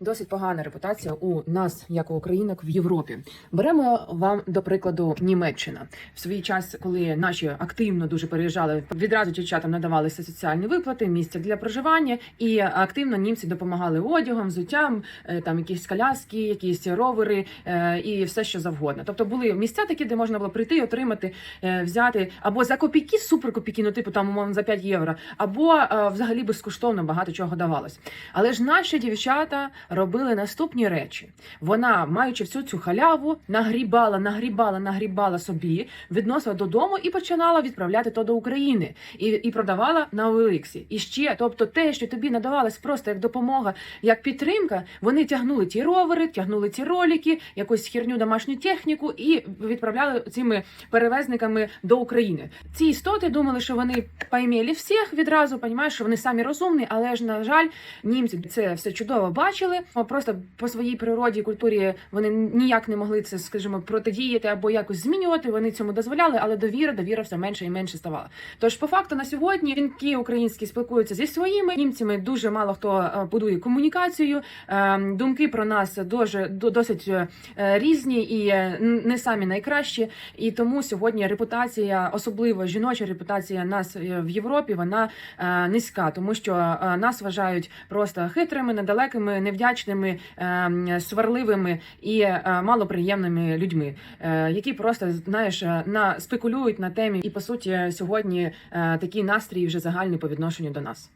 Досить погана репутація у нас, як у українок, в Європі. Беремо вам до прикладу Німеччина в свій час, коли наші активно дуже переїжджали, відразу дівчатам надавалися соціальні виплати, місця для проживання, і активно німці допомагали одягом, взуттям, е, там якісь коляски, якісь ровери е, і все, що завгодно. Тобто були місця такі, де можна було прийти, отримати, е, взяти або за копійки, супер копійки, ну типу там умовно за 5 євро, або взагалі безкоштовно багато чого давалось. Але ж наші дівчата робили наступні речі. Вона, маючи всю цю халяву, нагрібала, нагрібала, нагрібала собі, відносила додому і починала відправляти то до України і, і продавала на Олексі. І ще, тобто, те, що тобі надавалось просто як допомога, як підтримка, вони тягнули ті ровери, тягнули ті ролики, якусь херню домашню техніку і відправляли цими перевезниками до України. Ці істоти думали, що вони поймели всіх відразу, понімаєш, що вони самі розумні, але ж на жаль, німці це все чудово бачили. Просто по своїй природі, культурі вони ніяк не могли це, скажімо, протидіяти або якось змінювати. Вони цьому дозволяли, але довіра, довіра все менше і менше ставала. Тож, по факту, на сьогодні жінки українські спілкуються зі своїми німцями. Дуже мало хто е, будує комунікацію. Е, Думки про нас дуже до- досить е, різні і не самі найкращі. І тому сьогодні репутація, особливо жіноча репутація нас в Європі, вона низька, тому що нас вважають просто хитрими, недалекими, невдячними, е, м, сварливими і е, малоприємними людьми, е, які просто знаєш е, на спекулюють на темі. І по суті, сьогодні такі настрій вже загальний по відношенню до нас.